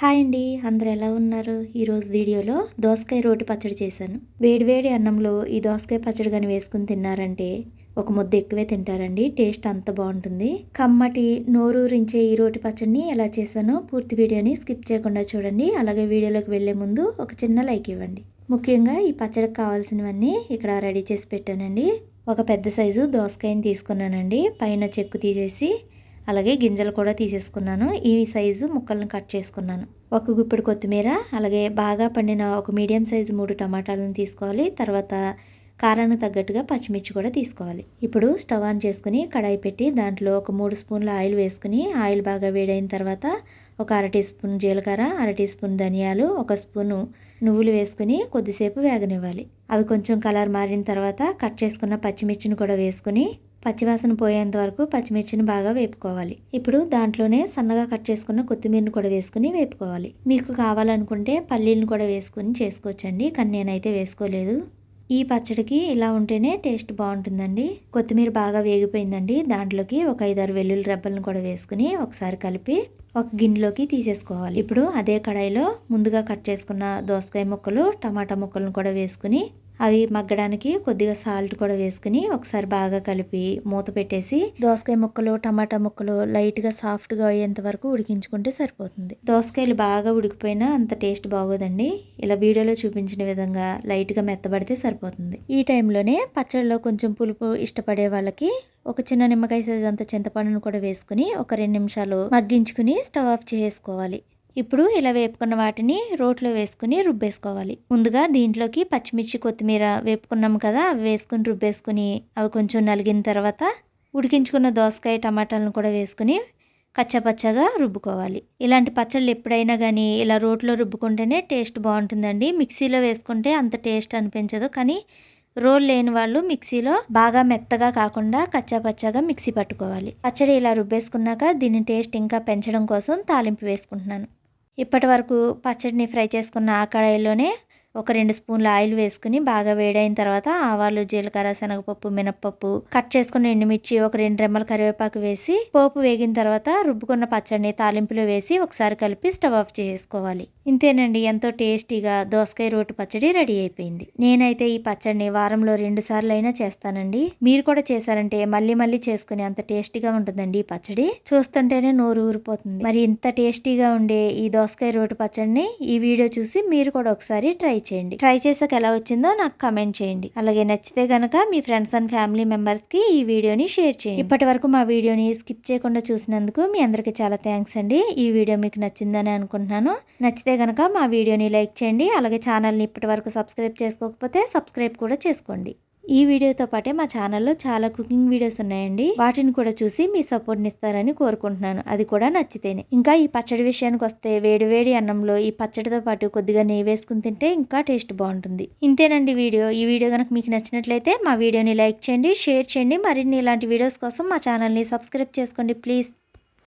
Hi అండి అందరు ఎలా ఉన్నారు? ఈరోజు వీడియోలో దోసకాయ రోటి పచ్చడి చేశాను. వేడివేడి అన్నంలో ఈ దోసకాయ పచ్చడి కానీ వేసుకుని తిన్నారంటే ఒక ముద్ద ఎక్కువే తింటారండి టేస్ట్ అంత బాగుంటుంది. కమ్మటి నోరూరించే ఈ రోటి పచ్చడిని ఎలా చేశానో పూర్తి వీడియోని స్కిప్ చేయకుండా చూడండి. అలాగే వీడియోలోకి వెళ్ళే ముందు ఒక చిన్న లైక్ ఇవ్వండి. ముఖ్యంగా ఈ పచ్చడికి కావాల్సినవన్నీ ఇక్కడ రెడీ చేసి పెట్టానండి. ఒక పెద్ద సైజు దోసకాయని తీసుకున్నానండి. పైన చెక్కు తీసేసి అలాగే గింజలు కూడా తీసేసుకున్నాను. ఈ సైజు ముక్కలను కట్ చేసుకున్నాను. ఒక గుప్పెడు కొత్తిమీర అలాగే బాగా పండిన ఒక మీడియం సైజు మూడు టమాటాలను తీసుకోవాలి. తర్వాత కారానికి తగ్గట్టుగా పచ్చిమిర్చి కూడా తీసుకోవాలి. ఇప్పుడు స్టవ్ ఆన్ చేసుకుని కడాయి పెట్టి దాంట్లో ఒక మూడు స్పూన్ల ఆయిల్ వేసుకుని ఆయిల్ బాగా వేడైన తర్వాత ఒక అర టీ స్పూన్ జీలకర్ర అర టీ స్పూన్ ధనియాలు ఒక స్పూను నువ్వులు వేసుకుని కొద్దిసేపు వేగనివ్వాలి. అవి కొంచెం కలర్ మారిన తర్వాత కట్ చేసుకున్న పచ్చిమిర్చిని కూడా వేసుకుని పచ్చివాసన పోయేంత వరకు పచ్చిమిర్చిని బాగా వేపుకోవాలి. ఇప్పుడు దాంట్లోనే సన్నగా కట్ చేసుకున్న కొత్తిమీరని కూడా వేసుకుని వేపుకోవాలి. మీకు కావాలనుకుంటే పల్లీలను కూడా వేసుకుని చేసుకోవచ్చండి. కానీ నేనైతే వేసుకోలేదు. ఈ పచ్చడికి ఇలా ఉంటేనే టేస్ట్ బాగుంటుందండి. కొత్తిమీర బాగా వేగిపోయిందండి. దాంట్లోకి ఒక ఐదారు వెల్లుల్లి రెబ్బలను కూడా వేసుకుని ఒకసారి కలిపి ఒక గిన్నెలోకి తీసేసుకోవాలి. ఇప్పుడు అదే కడాయిలో ముందుగా కట్ చేసుకున్న దోసకాయ ముక్కలు టమాటా ముక్కలను కూడా వేసుకుని అవి మగ్గడానికి కొద్దిగా సాల్ట్ కూడా వేసుకుని ఒకసారి బాగా కలిపి మూత పెట్టేసి దోసకాయ ముక్కలు టమాటా ముక్కలు లైట్గా సాఫ్ట్గా అయ్యేంత వరకు ఉడికించుకుంటే సరిపోతుంది. దోసకాయలు బాగా ఉడికిపోయినా అంత టేస్ట్ బాగోదండి. ఇలా వీడియోలో చూపించిన విధంగా లైట్గా మెత్తబడితే సరిపోతుంది. ఈ టైంలోనే పచ్చడిలో కొంచెం పులుపు ఇష్టపడే వాళ్ళకి ఒక చిన్న నిమ్మకాయ సైజ్ అంత చింతపండును కూడా వేసుకుని ఒక రెండు నిమిషాలు మగ్గించుకుని స్టవ్ ఆఫ్ చేసుకోవాలి. ఇప్పుడు ఇలా వేపుకున్న వాటిని రోట్లో వేసుకుని రుబ్బేసుకోవాలి. ముందుగా దీంట్లోకి పచ్చిమిర్చి కొత్తిమీర వేపుకున్నాం కదా అవి వేసుకుని రుబ్బేసుకుని అవి కొంచెం నలిగిన తర్వాత ఉడికించుకున్న దోసకాయ టమాటాలను కూడా వేసుకుని కచ్చపచ్చగా రుబ్బుకోవాలి. ఇలాంటి పచ్చళ్ళు ఎప్పుడైనా కానీ ఇలా రోట్లో రుబ్బుకుంటేనే టేస్ట్ బాగుంటుందండి. మిక్సీలో వేసుకుంటే అంత టేస్ట్ అనిపించదు. కానీ రోల్ లేని వాళ్ళు మిక్సీలో బాగా మెత్తగా కాకుండా కచ్చాపచ్చాగా మిక్సీ పట్టుకోవాలి. పచ్చడి ఇలా రుబ్బేసుకున్నాక దీని టేస్ట్ ఇంకా పెంచడం కోసం తాలింపు వేసుకుంటున్నాను. ఇప్పటి వరకు పచ్చడిని ఫ్రై చేసుకున్న ఆ కడాయిలోనే ఒక రెండు స్పూన్ల ఆయిల్ వేసుకుని బాగా వేడైన తర్వాత ఆవాలు జీలకర్ర శనగపప్పు మినప్పప్పు కట్ చేసుకున్న ఎండుమిర్చి ఒక రెండు రెమ్మల కరివేపాకు వేసి పోపు వేగిన తర్వాత రుబ్బుకున్న పచ్చడిని తాలింపులో వేసి ఒకసారి కలిపి స్టవ్ ఆఫ్ చేసుకోవాలి. ఇంతేనండి ఎంతో టేస్టీగా దోసకాయ రోటి పచ్చడి రెడీ అయిపోయింది. నేనైతే ఈ పచ్చడిని వారంలో రెండు సార్లు అయినా చేస్తానండి. మీరు కూడా చేశారంటే మళ్ళీ మళ్ళీ చేసుకుని అంత టేస్టీగా ఉంటుందండి ఈ పచ్చడి. చూస్తుంటేనే నోరు ఊరిపోతుంది. మరి ఇంత టేస్టీగా ఉండే ఈ దోసకాయ రోటి పచ్చడిని ఈ వీడియో చూసి మీరు కూడా ఒకసారి ట్రై చేయండి. ట్రై చేసాక ఎలా వచ్చిందో నాకు కమెంట్ చేయండి. అలాగే నచ్చితే గనక మీ ఫ్రెండ్స్ అండ్ ఫ్యామిలీ మెంబర్స్కి ఈ వీడియోని షేర్ చేయండి. ఇప్పటి వరకు మా వీడియోని స్కిప్ చేయకుండా చూసినందుకు మీ అందరికి చాలా థ్యాంక్స్ అండి. ఈ వీడియో మీకు నచ్చిందని అనుకుంటున్నాను. నచ్చితే గనక మా వీడియోని లైక్ చేయండి. అలాగే ఛానల్ని ఇప్పటి వరకు సబ్స్క్రైబ్ చేసుకోకపోతే సబ్స్క్రైబ్ కూడా చేసుకోండి. ఈ వీడియోతో పాటే మా ఛానల్లో చాలా కుకింగ్ వీడియోస్ ఉన్నాయండి. వాటిని కూడా చూసి మీ సపోర్ట్ని ఇస్తారని కోరుకుంటున్నాను. అది కూడా నచ్చితేనే. ఇంకా ఈ పచ్చడి విషయానికి వస్తే వేడి వేడి అన్నంలో ఈ పచ్చడితో పాటు కొద్దిగా నెయ్యి వేసుకుని తింటే ఇంకా టేస్ట్ బాగుంటుంది. ఇంతేనండి వీడియో. ఈ వీడియో కనుక మీకు నచ్చినట్లయితే మా వీడియోని లైక్ చేయండి షేర్ చేయండి. మరిన్ని ఇలాంటి వీడియోస్ కోసం మా ఛానల్ని సబ్స్క్రైబ్ చేసుకోండి ప్లీజ్.